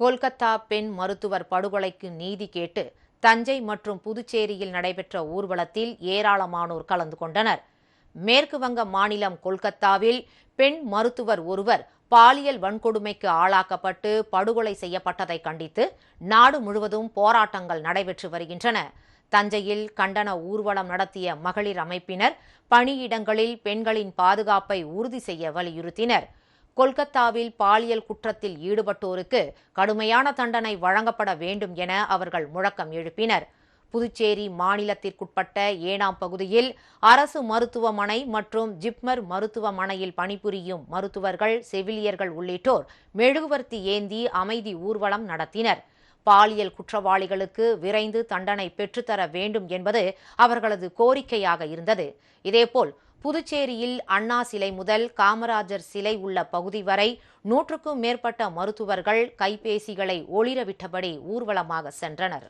கொல்கத்தா பெண் மருத்துவர் படுகொலைக்கு நீதி கேட்டு தஞ்சை மற்றும் புதுச்சேரியில் நடைபெற்ற ஊர்வலத்தில் ஏராளமானோர் கலந்து கொண்டனர். மேற்கு வங்க மாநிலம் கொல்கத்தாவில் பெண் மருத்துவர் ஒருவர் பாலியல் வன்கொடுமைக்கு ஆளாக்கப்பட்டு படுகொலை செய்யப்பட்டதை கண்டித்து நாடு முழுவதும் போராட்டங்கள் நடைபெற்று வருகின்றன. தஞ்சையில் கண்டன ஊர்வலம் நடத்திய மகளிர் அமைப்பினர் பணியிடங்களில் பெண்களின் பாதுகாப்பை உறுதி செய்ய வலியுறுத்தினர். கொல்கத்தாவில் பாலியல் குற்றத்தில் ஈடுபட்டோருக்கு கடுமையான தண்டனை வழங்கப்பட வேண்டும் என அவர்கள் முழக்கம் எழுப்பினர். புதுச்சேரி மாநிலத்திற்குட்பட்ட ஏனாம் பகுதியில் அரசு மருத்துவமனை மற்றும் ஜிப்மர் மருத்துவமனையில் பணிபுரியும் மருத்துவர்கள் செவிலியர்கள் உள்ளிட்டோர் மெழுகுவர்த்தி ஏந்தி அமைதி ஊர்வலம் நடத்தினர். பாலியல் குற்றவாளிகளுக்கு விரைந்து தண்டனை பெற்றுத்தர வேண்டும் என்பது அவர்களது கோரிக்கையாக இருந்தது. இதேபோல் புதுச்சேரியில் அண்ணா சிலை முதல் காமராஜர் சிலை உள்ள பகுதி வரை நூற்றுக்கும் மேற்பட்ட மருத்துவர்கள் கைபேசிகளை ஒளிரவிட்டபடி ஊர்வலமாக சென்றனர்.